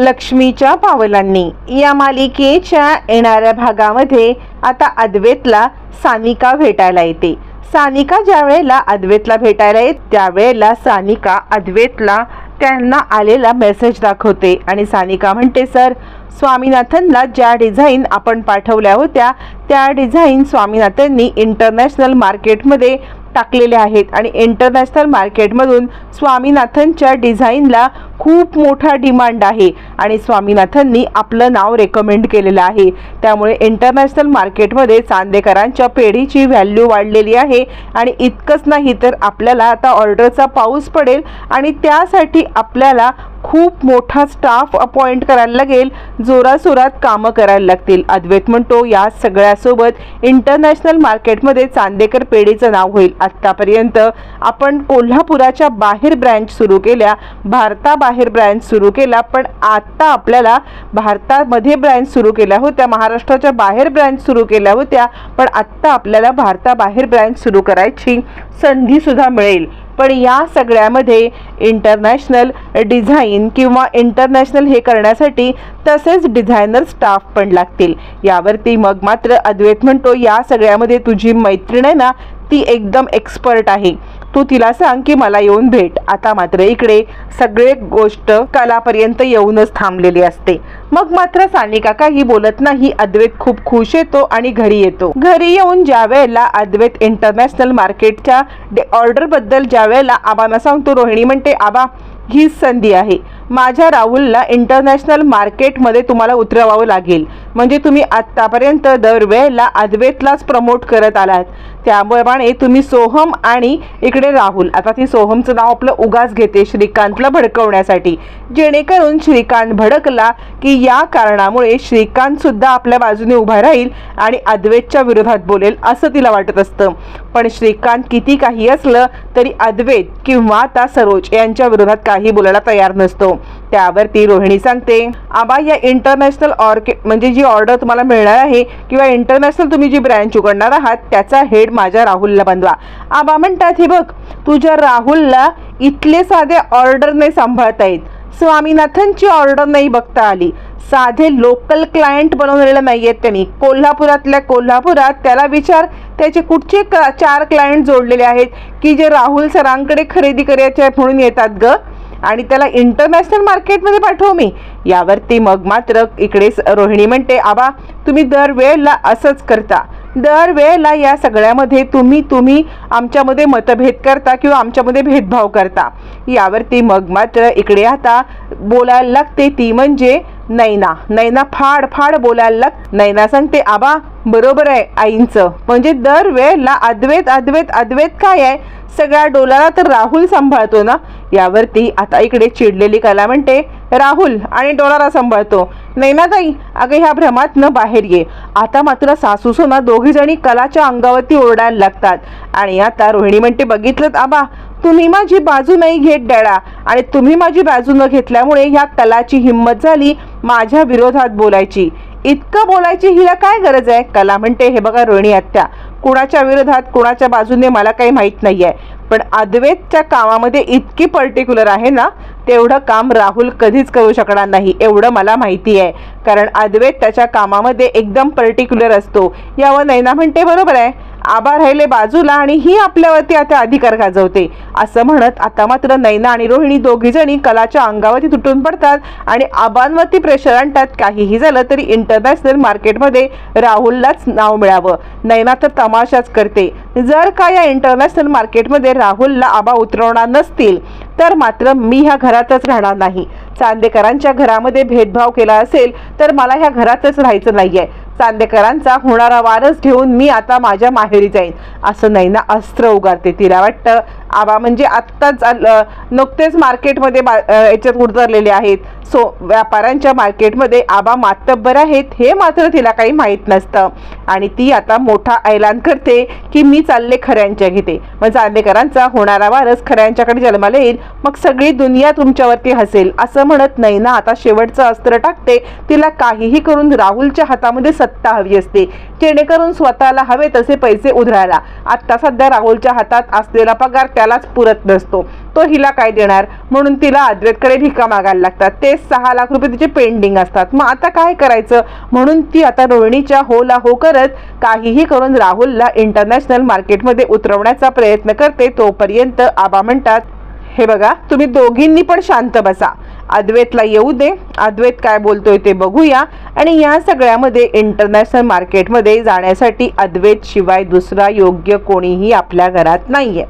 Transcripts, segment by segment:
लक्ष्मीच्या पावलांनी. या मालिकेच्या येणाऱ्या भागामध्ये आता अद्वैतला सानिका भेटायला येते. सानिका ज्या वेळेला अद्वैतला भेटायला येत त्यावेळेला सानिका अद्वैतला त्यांना आलेला मेसेज दाखवते. आणि सानिका म्हणते सर स्वामीनाथनला ज्या डिझाईन आपण पाठवल्या होत्या त्या डिझाईन स्वामीनाथननी इंटरनॅशनल मार्केटमध्ये टाकलेल्या आहेत आणि इंटरनॅशनल मार्केटमधून स्वामीनाथनच्या डिझाईनला खूप मोठा डिमांड आहे. आणि स्वामीनाथननी आपलं नाव रेकमेंड केलेलं आहे. त्यामुळे इंटरनॅशनल मार्केटमध्ये चांदेकरांच्या पेढीची व्हॅल्यू वाढलेली आहे. आणि इतकंच नाही तर आपल्याला आता ऑर्डरचा पाऊस पडेल. आणि त्यासाठी आपल्याला खूप मोठा स्टाफ अपॉइंट करायला लागेल. जोरासोरात कामं करायला लागतील. अद्वैत म्हणतो या सगळ्यासोबत इंटरनॅशनल मार्केटमध्ये चांदेकर पेढीचं नाव होईल. आत्तापर्यंत आपण कोल्हापुराच्या बाहेर ब्रँच सुरू केल्या भारताबाहेर ब्रँच सुरू केला पण आत्ता आपल्याला भारतामध्ये ब्रँच सुरू केल्या होत्या महाराष्ट्राच्या बाहेर ब्रँच सुरू केल्या होत्या पण आत्ता आपल्याला भारताबाहेर ब्रँच सुरू करायची संधीसुद्धा मिळेल. पण या सगळ्यामध्ये इंटरनॅशनल डिझाईन किंवा इंटरनॅशनल हे करण्यासाठी तसेच डिझायनर स्टाफ पण लागतील. यावरती मग मात्र अद्वैत म्हणतो या सगळ्यामध्ये तुझी मैत्रीण आहे ना ती एकदम एक्सपर्ट आहे. तू तिला सांग की मला येऊन भेट. आता मात्र इकडे सगळे गोष्ट कलापर्यंत येऊनच थांबलेली असते. मग मात्र साने काका ही बोलत नाही. अद्वैत खूप खुश येतो आणि घरी येतो. घरी येऊन ज्या वेळेला अद्वैत इंटरनॅशनल मार्केटच्या ऑर्डरबद्दल ज्या वेळेला आबांना सांगतो रोहिणी म्हणते आबा हीच संधी आहे. माझ्या राहुलला इंटरनॅशनल मार्केटमध्ये तुम्हाला उतरवावं लागेल. म्हणजे तुम्ही आत्तापर्यंत दरवेळेला अद्वैतलाच प्रमोट करत आलात. त्याप्रमाणे तुम्ही सोहम आणि इकडे राहुल आता ती सोहमचं नाव आपलं उगाच घेते श्रीकांतला भडकवण्यासाठी. जेणेकरून श्रीकांत भडकला की या कारणामुळे श्रीकांत सुद्धा आपल्या बाजूने उभा राहील आणि अद्वैतच्या विरोधात बोलेल असं तिला वाटत असतं. पण श्रीकांत किती काही असलं तरी अद्वैत किंवा आता सरोज यांच्या विरोधात काही बोलायला तयार नसतो. त्यावर ती रोहिणी सांगते आबा या इंटरनॅशनल ऑर्के म्हणजे जी ऑर्डर तुम्हाला मिळणार आहे किंवा इंटरनॅशनल तुम्ही जी ब्रँच उघडणार आहात त्याचा हेड माझ्या राहुलला बनवा आबा म्हणतात हे बघ तुझ्या राहुलला इथले साधे ऑर्डर नाही सांभाळता येत. स्वामीनाथनची ऑर्डर नाही बघता आली. साधे लोकल क्लायंट बनवलेले नाही आहेत त्यांनी. कोल्हापुरातल्या कोल्हापुरात त्याला विचार त्याचे कुठचे क चार क्लायंट जोडलेले आहेत की जे राहुल सरांकडे खरेदी करायचे आहेत म्हणून येतात ग? आणि त्याला इंटरनॅशनल मार्केटमध्ये पाठवू मी. यावरती मग मात्र इकडे रोहिणी म्हणते आबा तुम्ही दरवेळेला असंच करता. दरवेळेला या सगळ्यामध्ये तुम्ही तुम्ही आमच्यामध्ये मतभेद करता किंवा आमच्यामध्ये भेदभाव करता. यावरती मग मात्र इकडे आता बोलायला लागते ती म्हणजे नैना. नैना फाड फाड बोलायला लाग नैना सांगते आबा बरोबर आहे आईंचं. म्हणजे दरवेळेला अद्वैत अद्वैत अद्वैत काय आहे? सगळ्या डोलाला तर राहुल सांभाळतो ना? यावरती आता इकडे चिडलेली कला म्हणते राहुल आणि डोलारा सांभाळतो नैनाताई अगं ह्या भ्रमात न बाहेर ये. आता मात्र सासू सोना दोघी जणी कलाच्या अंगावरती ओरडायला लागतात. आणि आता रोहिणी म्हणते बघितलं आबा तुम्ही माझी बाजू नाही घेत डळा आणि तुम्ही माझी बाजू न घेतल्यामुळे ह्या कलाची हिंमत झाली माझ्या विरोधात बोलायची. इतकं बोलायची हिला काय गरज आहे? कला म्हणते हे बघा रोहिणी आत्या कुणाच्या विरोधात कुणाच्या बाजूने मला काही माहीत नाही आहे पण अद्वैतच्या कामामध्ये इतकी पर्टिक्युलर आहे ना तेवढं काम राहुल कधीच करू शकणार नाही एवढं मला माहिती आहे. कारण अद्वैत त्याच्या कामामध्ये एकदम पर्टिक्युलर असतो. यावर नैना म्हणते बरोबर आहे. आबा राहिले बाजूला आणि ही आपल्यावरती आता अधिकार गाजवते. असं म्हणत आता मात्र नैना आणि रोहिणी दोघी जणी कलाच्या अंगावरती तुटून पडतात आणि आबांवरती प्रेशर आणतात. काहीही झालं तरी इंटरनॅशनल मार्केटमध्ये राहुललाच नाव मिळावं. नैना तर तमाशाच करते. जर का या इंटरनॅशनल मार्केटमध्ये राहुलला आबा उतरवणार नसतील तर मात्र मी ह्या घरातच राहणार नाही. चांदेकरांच्या घरामध्ये भेदभाव केला असेल तर मला ह्या घरातच राहायचं नाहीये. चांदेकरांचा होणारा वारस घेऊन मी आता माझ्या माहेरी जाईन. असं नाही ना अस्त्र उगारते. तिला वाटतं आबा म्हणजे आत्ताच नुकतेच मार्केटमध्ये बा याच्यात उतरलेले आहेत. सो व्यापाऱ्यांच्या मार्केटमध्ये आबा मातब्बर आहेत हे मात्र तिला काही माहीत नसतं. आणि ती आता मोठा ऐलान करते की मी चालले खऱ्यांच्या घेते. मग चांदेकरांचा होणारा वारस खऱ्यांच्याकडे जन्माला येईल. मग सगळी दुनिया तुमच्यावरती हसेल. असं म्हणत नाही ना आता शेवटचं अस्त्र टाकते. तिला काहीही करून राहुलच्या हातामध्ये सत्ता हवी असते. जेणेकरून स्वतःला हवे तसे पैसे उधळायला. आत्ता सध्या राहुलच्या हातात असलेला पगार त्यालाच पुरत नसतो. तो हिला काय देणार? म्हणून तिला अद्वैतकडे भिका मागायला लागतात. ते सहा लाख रुपये तिचे पेंडिंग असतात. मग आता काय करायचं? म्हणून ती आता रोहिणीच्या होला हो करत काहीही करून राहुलला इंटरनॅशनल मार्केटमध्ये उतरवण्याचा प्रयत्न करते. तोपर्यंत आबा म्हणतात हे बघा तुम्ही दोघींनी पण शांत बसा. अद्वैतला येऊ दे. अद्वैत काय बोलतोय ते बघूया. आणि या सगळ्यामध्ये इंटरनॅशनल मार्केटमध्ये जाण्यासाठी अद्वैत शिवाय दुसरा योग्य कोणीही आपल्या घरात नाहीये.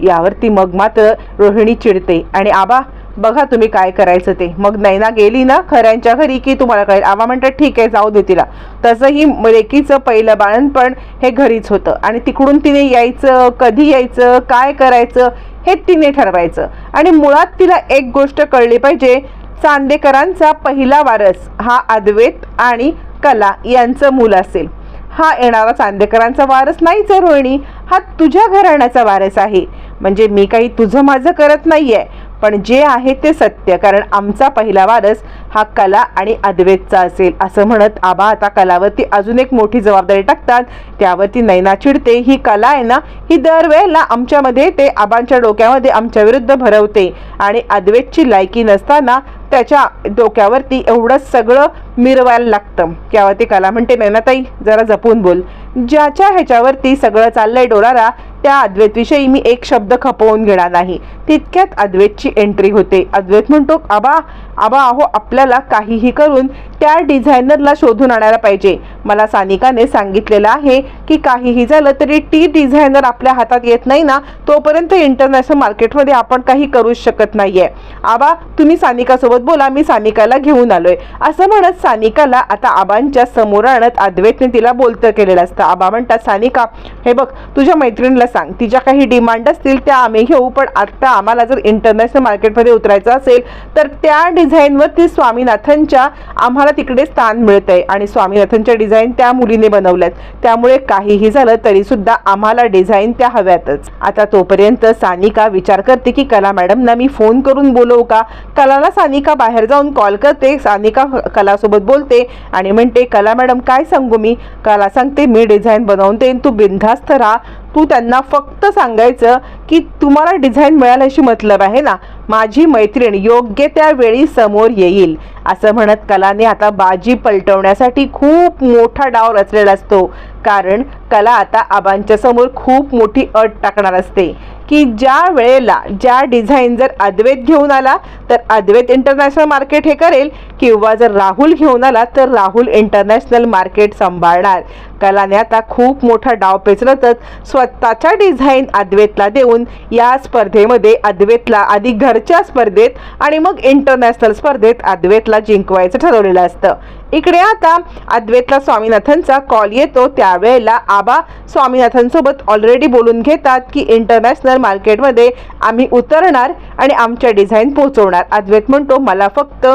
यावरती मग मात्र रोहिणी चिडते. आणि आबा बघा तुम्ही काय करायचं ते. मग नैना गेली ना खऱ्यांच्या घरी की तुम्हाला कळेल. आबा म्हणतात ठीक आहे जाऊ दे तिला. तसंही रेकीचं पहिलं बाळणपण हे घरीच होतं. आणि तिकडून तिने यायचं कधी यायचं काय करायचं हे तिने ठरवायचं. आणि मुळात तिला एक गोष्ट कळली पाहिजे चांदेकरांचा पहिला वारस हा अद्वैत आणि कला यांचं मूल असेल. हा येणारा चांदेकरांचा वारस नाहीच आहे रोहिणी. हा तुझ्या घराण्याचा वारस आहे. म्हणजे मी काही तुझं माझं करत नाही आहे पण जे आहे ते सत्य. कारण आमचा पहिला वारस हा कला आणि अद्वैतचा असेल असं म्हणत आबा आता कलावरती अजून एक मोठी जबाबदारी टाकतात. त्यावरती नैना चिडते ही कला आहे ना ही दरवेळेला आमच्यामध्ये ते आबांच्या डोक्यामध्ये आमच्या विरुद्ध भरवते. आणि अद्वैतची लायकी नसताना त्याच्या डोक्यावरती एवढं सगळं मिरवायला लागतं. त्यावरती कला म्हणते नैनाताई जरा जपून बोल. ज्याच्या ह्याच्यावरती सगळं चाललंय डोलारा त्या अद्वैतविषयी मी एक शब्द खपवून घेणार नाही. तितक्यात अद्वैतची एंट्री होते. अद्वैत म्हणतो आबा आबा अहो आपल्याला काहीही करून त्या डिझायनरला शोधून आणायला पाहिजे. मला सानिकाने सांगितलेलं आहे की काहीही झालं तरी टी डिझायनर आपल्या हातात येत नाही ना तोपर्यंत इंटरनॅशनल मार्केटमध्ये आपण काही करूच शकत नाही आहे आबा तुम्ही सानिकासोबत बोला मी सानिकाला घेऊन आलोय. असं म्हणत सानिकाला आता आबांच्या समोर आणत अद्वैतने तिला बोलतं केलेलं असतं. आबा म्हणतात सानिका हे बघ तुझ्या मैत्रिणीला सांग. तिच्या काही डिमांड असतील त्या आम्ही घेऊ पण आत्ता आम्हाला जर इंटरनॅशनल मार्केटमध्ये उतरायचं असेल तर त्या डिझाईनवरती स्वामीनाथनच्या आम्हाला तिकडे स्थान मिळतंय. आणि स्वामीनाथनच्या डिझाईन त्या मुलीने बनवल्यात. त्यामुळे काहीही झालं तरी सुद्धा आम्हाला डिझाईन त्या हव्यातच. आता तोपर्यंत सानिका विचार करते की कला मॅडमना मी फोन करून बोलवू का? कलाला सानिका बाहेर जाऊन कॉल करते. सानिका कलासोबत बोलते आणि म्हणते कला मॅडम काय सांगू मी? कला सांगते मी डिझाईन बनवून देईन. तू बिनधास्त राहा. तू त्यांना फक्त सांगायचं की तुम्हाला डिझाईन मिळाल्याशी मतलब आहे ना? माझी मैत्रीण योग्य त्या वेळी समोर येईल. असं म्हणत कलाने आता बाजी पलटवण्यासाठी खूप मोठा डाव रचलेला असतो. कारण कला आता आबांच्या समोर खूप मोठी अट टाकणार असते. की ज्या वेळेला ज्या डिझाईन जर अद्वैत घेऊन आला तर अद्वैत इंटरनॅशनल मार्केट हे करेल. किंवा जर राहुल घेऊन आला तर राहुल इंटरनॅशनल मार्केट सांभाळणार. कलाने आता खूप मोठा डाव पेचरतच स्वतःच्या डिझाईन अद्वेतला देऊन या स्पर्धेमध्ये अद्वेतला आधी घरच्या स्पर्धेत आणि मग इंटरनॅशनल स्पर्धेत अद्वेतला जिंकवायचं ठरवलेलं असतं. इकडे आता अद्वैतला स्वामीनाथनचा कॉल येतो. त्यावेळेला आबा स्वामीनाथनसोबत ऑलरेडी बोलून घेतात की इंटरनॅशनल मार्केटमध्ये आम्ही उतरणार आणि आमच्या डिझाईन पोचवणार अद्वैत म्हणतो मला फक्त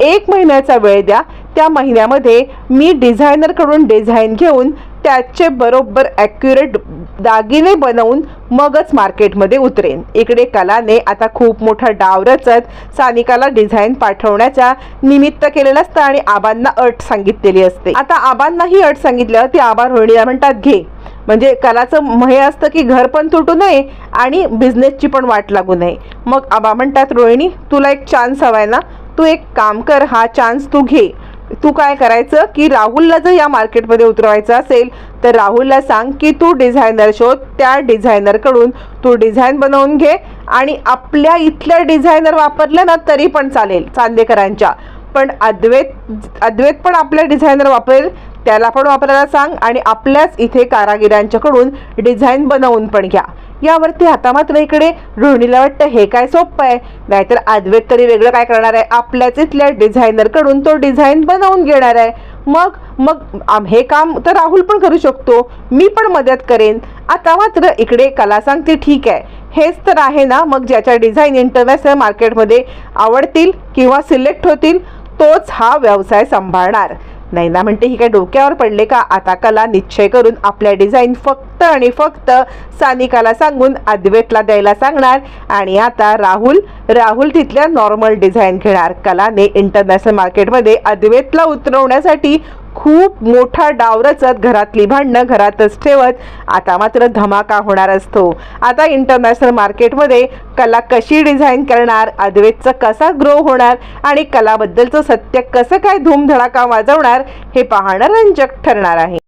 एक महिन्याचा वेळ द्या. त्या महिन्यामध्ये मी डिझायनरकडून डिझाईन घेऊन त्याचे बरोबर ॲक्युरेट दागिने बनवून मगच मार्केटमध्ये उतरेन. इकडे कलाने आता खूप मोठा डाव रचत सानिकाला डिझाईन पाठवण्याच्या निमित्त केलेलं असतं आणि आबांना अट सांगितलेली असते. आता आबांना ही अट सांगितल्यावर ती आबा रोहिणीला म्हणतात घे. म्हणजे कलाचं म- हे असतं की घर पण तुटू नये आणि बिझनेसची पण वाट लागू नये. मग आबा म्हणतात रोहिणी तुला एक चान्स हवाय ना? तू एक काम कर हा चान्स तू घे. तू काय करायचं की राहुलला जर या मार्केटमध्ये उतरवायचं असेल तर राहुलला सांग की तू डिझायनर शोध त्या डिझायनरकडून तू डिझाईन बनवून घे आणि आपल्या इथल्या डिझायनर वापरल्या ना तरी पण चालेल चांदेकरांच्या. पण अद्वैत अद्वैत पण आपल्या डिझायनर वापरेल त्याला पण वापरायला सांग आणि आपल्याच इथे कारागिरांच्याकडून डिझाईन बनवून पण घ्या. यावरती आता मात्र इकडे रोहिणीला वाटतं हे काय सोपं आहे? नाहीतर आदवेत तरी वेगळं काय करणार आहे? आपल्याच इथल्या डिझायनरकडून तो डिझाईन बनवून घेणार आहे. मग मग हे काम तर राहुल पण करू शकतो. मी पण मदत करेन. आता मात्र इकडे कला सांगते ठीक आहे. हेच तर आहे ना मग ज्याच्या डिझाईन इंटरनॅशनल मार्केटमध्ये आवडतील किंवा सिलेक्ट होतील तोच हा व्यवसाय सांभाळणार. नैना म्हणते ही काय डोक्यावर पडले का? आता कला निश्चय करून आपल्या डिझाईन फक्त आणि फक्त सानिकाला सांगून अद्वेतला द्यायला सांगणार. आणि आता राहुल राहुल तिथल्या नॉर्मल डिझाईन घेणार. कलाने इंटरनॅशनल मार्केटमध्ये अद्वेतला उतरवण्यासाठी खूप मोठा डाव रचत घरातली भांडणं घरातच ठेवत आता मात्र धमाका होणार असतो. आता इंटरनॅशनल मार्केटमध्ये कला कशी डिझाईन करणार अद्वैतचा कसा ग्रो होणार आणि कलाबद्दलचं सत्य कसं काय धूमधडाका वाजवणार हे पाहणं रंजक ठरणार आहे.